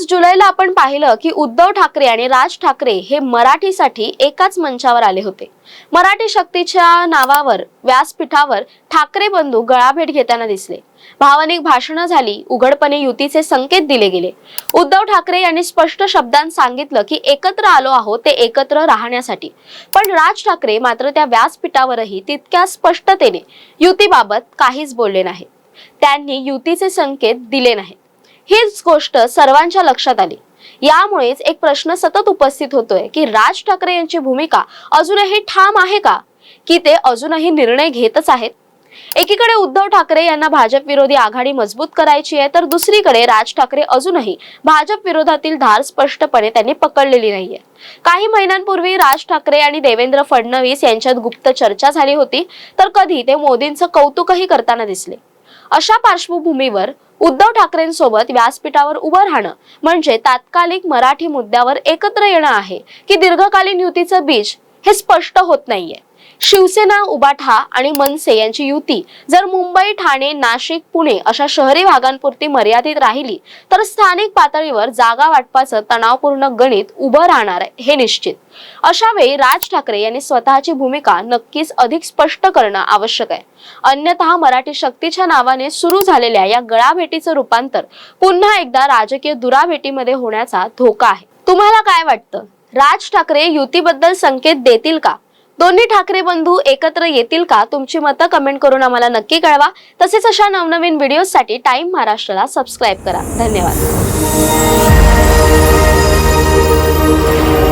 पाच जुलैला आपण पाहिलं की उद्धव ठाकरे आणि राज ठाकरे हे मराठीसाठी एकाच मंचावर आले होते. मराठी शक्तीच्या नावावर व्यासपीठावर ठाकरे बंधू गळाभेट घेताना दिसले. भावनिक भाषणं झाली उघडपणे युतीचे संकेत दिले गेले. उद्धव ठाकरे यांनी स्पष्ट शब्दांत सांगितलं की एकत्र आलो आहोत ते एकत्र राहण्यासाठी. पण राज ठाकरे मात्र त्या व्यासपीठावरही तितक्या स्पष्टतेने युतीबाबत काहीच बोलले नाही त्यांनी युतीचे संकेत दिले नाहीत. हीच गोष्ट सर्वांच्या लक्षात आली. यामुळेच एक प्रश्न सतत उपस्थित होतोय की राज ठाकरे यांची भूमिका अजूनही ठाम आहे का? की ते अजूनही निर्णय घेतच आहेत? एकीकडे उद्धव ठाकरे यांना भाजप विरोधी आघाडी मजबूत करायची आहे तर दुसरीकडे राज ठाकरे अजूनही भाजप विरोधातील धार स्पष्टपणे त्यांनी पकडलेली नाहीये. काही महिन्यांपूर्वी राज ठाकरे आणि देवेंद्र फडणवीस यांच्यात गुप्त चर्चा झाली होती तर कधी ते मोदींचं कौतुकही करताना दिसले. अशा पार्श्वभूमीवर उद्धव ठाकरेंसोबत व्यासपीठावर उभं राहणं म्हणजे तात्कालिक मराठी मुद्द्यावर एकत्र येणं आहे की दीर्घकालीन युतीचं बीज हे स्पष्ट होत नाहीये. शिवसेना उबाठा आणि मनसे यांची युती. जर मुंबई ठाणे नाशिक पुणे अशा शहरी भागांपुरती मर्यादित राहिली तर स्थानिक पातळीवर जागा वाटपाचं तणावपूर्ण गणित उभं राहणार आहे हे निश्चित. अशा वेळी राज ठाकरे यांनी स्वतःची भूमिका नक्कीच अधिक स्पष्ट करणं आवश्यक आहे. अन्यथा मराठी शक्तीच्या नावाने सुरू झालेल्या या गळाभेटीचं रूपांतर पुन्हा एकदा राजकीय दुराभेटीमध्ये होण्याचा धोका आहे. तुम्हाला काय वाटतं? राज ठाकरे युतीबद्दल संकेत देतील का? दोन्ही ठाकरे बंधू एकत्र येतील का? तुमची मतं कमेंट करून आम्हाला नक्की कळवा. तसेच अशा नवनवीन व्हिडिओसाठी टाइम महाराष्ट्राला सबस्क्राईब करा. धन्यवाद.